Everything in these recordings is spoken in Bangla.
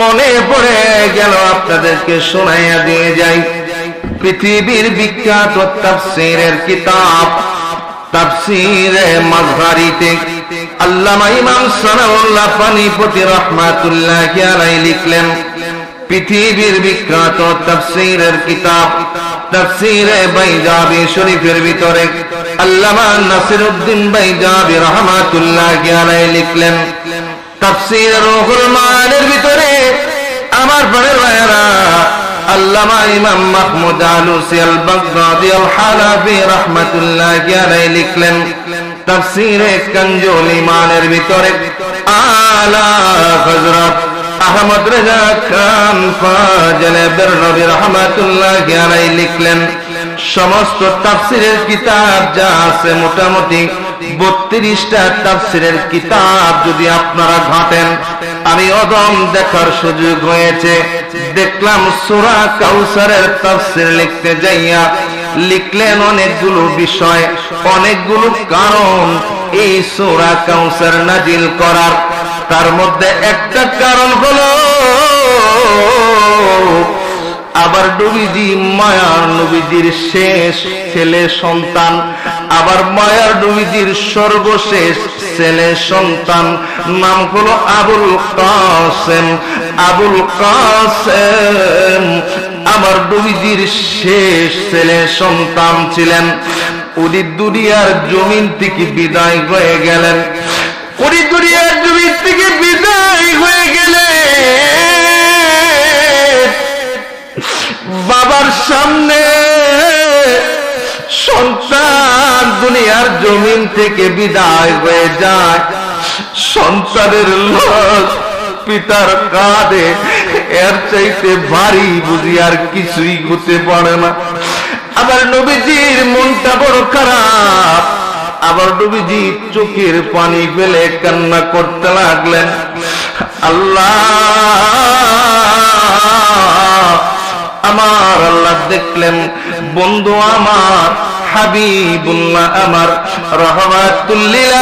মনে পড়ে গেল আপনাদেরকে শোনাইয়া দিয়ে যাই। পৃথিবীর বিখ্যাত তাফসীরের কিতাব, তাফসীরে মাযহারিতে আল্লামা ইমাম সানাউল্লাহ পানিপতি রাহমাতুল্লাহ আলাইহি লিখলেন, পৃথিবীর বিখ্যাত তাফসীরের কিতাব, তাফসীরে বাইজাবি শরীফের ভিতরে আল্লামা নাসিরউদ্দিন বাইজাবি রাহমাতুল্লাহ আলাইহি লিখলেন, তাফসীর রুহুল মানের ভিতরে আমার পরের ভাইরা আল্লামা ইমাম মাহমুদ আলুসি আল বাগদাদি আল হানাফি রাহমাতুল্লাহ লিখলেন ইমানের ভিতরে আলা হযরত আহমদ রেজা খান রহমাতুল্লাহ লিখলেন, সমস্ত তাফসিরের কিতাব যা আছে মোটামুটি বত্রিশটা তাফসিরের কিতাব যদি আপনারা ঘাটেন আমি অদম দেখার সুযোগ হয়েছে। দেখলাম সুরা কাউসারের তাফসির লিখতে যাইয়া লিখলেন অনেকগুলো বিষয়, অনেকগুলো কারণ এই সুরা কাউসার নাজিল করার। তার মধ্যে একটা কারণ হলো, আবার নবীজি মায়ার নবীজির শেষ ছেলে সন্তান। আবার মায়ার নবীজির সর্বশেষ ছেলে সন্তান নাম হলো আবুল কাসেম। আবুল কাসেম আমার নবীজির শেষ ছেলে সন্তান ছিলেন। উনি দুনিয়ার জমিন থেকে বিদায় হয়ে গেলেন। উনি দুনিয়ার জমিন থেকে বিদায় হয়ে গেলেন। বাবার সামনে সন্তান দুনিয়ার জমিন থেকে বিদায় হয়ে যায়। সন্তানের লাশ পিতার কাঁধে, এর চাইতে ভারী বুঝি আর কিছুই হতে পারে না। আবার নবীজির মনটা বড় খারাপ। আবার নবীজি চোখের পানি ফেলে কান্না করতে লাগলেন। আল্লাহ, আমার আল্লাহ দেখলেন, বন্ধু আমার হাবিবুল্লাহ আমার রহমাতুল্লিল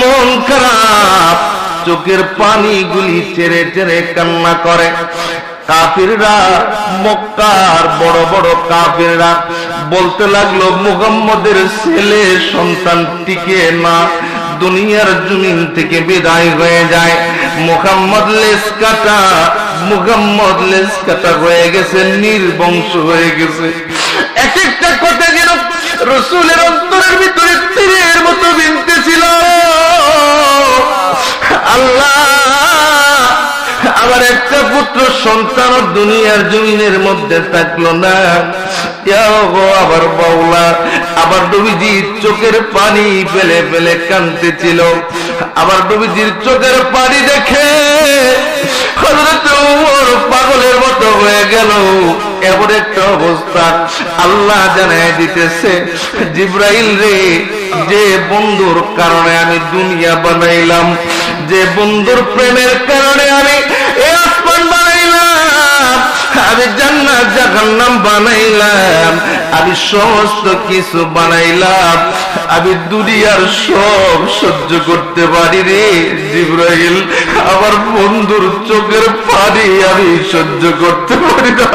মন খারাপ, চোখের পানিগুলি ছেড়ে ছেড়ে কান্না করে। কাফিররা, মক্কার বড় বড় কাফিররা বলতে লাগল, মুহাম্মদের ছেলে সন্তান টিকে না, দুনিয়ার জমিন থেকে বিদায় হয়ে যায়। মুহাম্মদ লেস কাটা, মুহাম্মদ লেস কাটা হয়ে গেছে, নির্বংশ হয়ে গেছে। একটা কথা যেন রসুলের অন্তরের ভিতরে তীরের মতো বিনতে ছিল। আল্লাহ আবার একটা পুত্র সন্তান দুনিয়ার জমিনের মধ্যে থাকল না। আবার বাউলা আবার নবীজির চোখের পানি ফেলে ফেলে কানতেছিল আবার নবীজির চোখের পানি দেখে পাগলের মতো হয়ে গেল। এমন একটা অবস্থা আল্লাহ জানায় দিতেছে, জিব্রাইল রে, যে বন্ধুর কারণে আমি দুনিয়া বানাইলাম, যে বন্ধুর প্রেমের কারণে আমি আমি জান্নাত, জাহান্নাম বানাইলাম আমি সমস্ত কিছু বানাইলাম। আমি দুনিয়ার সব সহ্য করতে পারি রে জিব্রাইল, আমার বন্ধুর চোখের পানি আমি সহ্য করতে পারি না।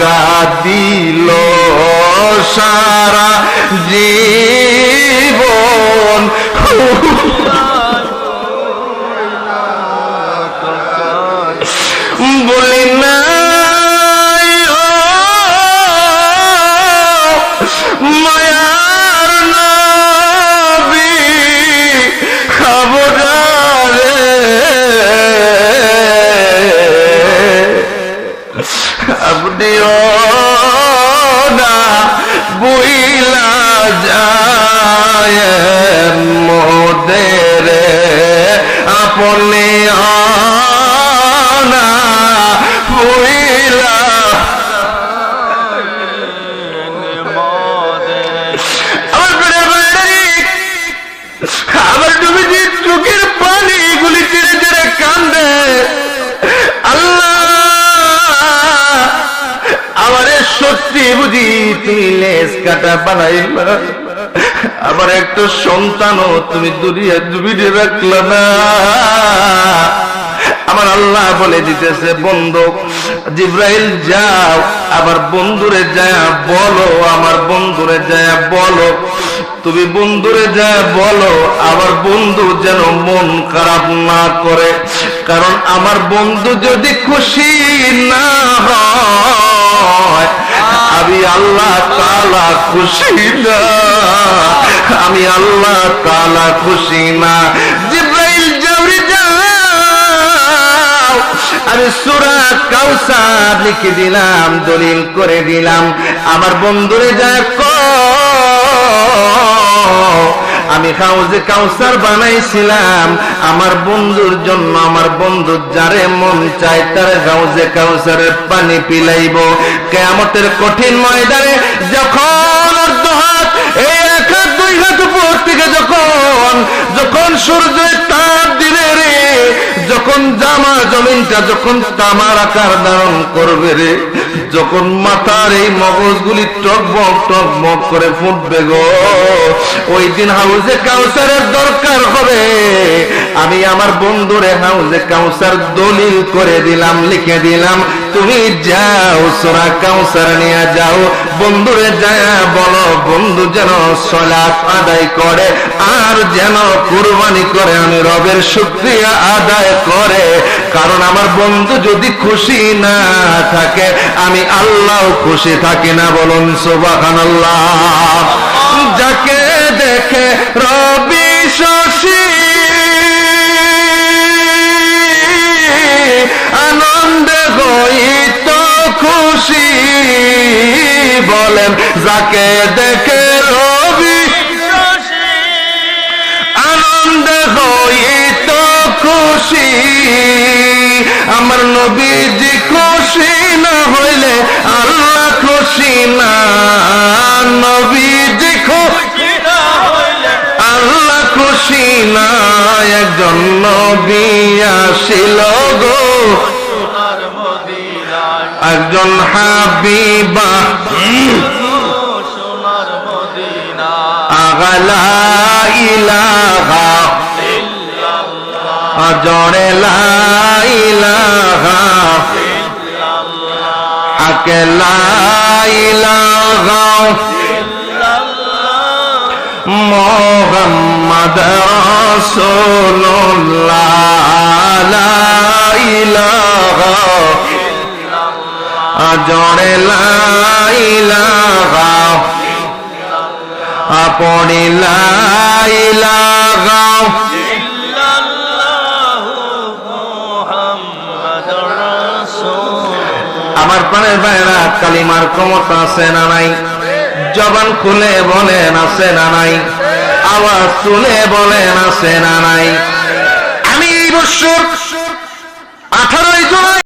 কাদিল সারা জীবন। যায় মোদের আপনে আনা বইলা আমার ডুবেছি চোখের পানি গুলি চিরে চিরে কান্দে। সত্যি বুঝি তুমি লেস কাটা বানাইলা। আমার একটা সন্তানও তুমি দুনিয়া ডুবিয়ে রাখল না। আমার আল্লাহ বলে দিতেছে, বন্ধু, জিব্রাইল যাও আবার বন্ধুরে যায় বলো, আমার বন্ধুরে যায় বলো, তুমি বন্ধুরে যায় বলো, আমার বন্ধু যেন মন খারাপ না করে, কারণ আমার বন্ধু যদি খুশি না হয় আমি আল্লাহ তালা খুশি না। আমি আল্লাহ তালা খুশি না। জিব্রাইল যাও। আমি সুরা কাউসার লিখে দিলাম, দলিল করে দিলাম। আমার বন্ধুরে যা আমি হাউজে কাউসার বানাইছিলাম। আমার বন্ধুর জন্য আমার বন্ধু যারে মন চায় তার হাউজে কাউসারের পানি পিলাইব। কেয়ামতের কঠিন ময়দানে যখন এক থেকে যখন যখন সূর্যের দিলে রে, যখন জামা জমিনটা, যখন তামার আকার ধারণ করবে রে যখন মাথার এই মগজগুলি টকবক টকবক করে ফুটবে গো, ওই দিন হাউজে কাউসারের দরকার হবে। আমি আমার বন্ধুরে হাউজে কাউসার দলিল করে দিলাম, লিখে দিলাম, তুমি যাও, সোরা কাউসার নিয়ে যাও। বন্ধুরে যায় বলো, বন্ধু যেন সলাপ আদায় করে, আর যেন কুরবানি করে, আমি রবের শুক্রিয়া আদায় করে। কারণ আমার বন্ধু যদি খুশি না থাকে আমি আল্লাহ খুশি থাকি না বলুন সুবাহান যাকে দেখে রবি শশী। আনন্দে হইত খুশি বলেন, যাকে দেখে রবি আনন্দে হইত খুশি, আমার নবীজি খুশি না না একজন নবী আসিল গো। একজন হাবিবা। আগলা ইলাহা। জড়ে লাইলাহা আকে লাইলাহা মোহাম্মদ জড়ে লাইলাহা আপনি লাইলাহা আমার প্রাণের বাইরা কালিমার ক্ষমতা আছে না নাই? জবান খুলে বলেন, আছে না নাই? আওয়াজ তুলে বলেন আছে না নাই? আমি এই বছর আঠারোই জুলাই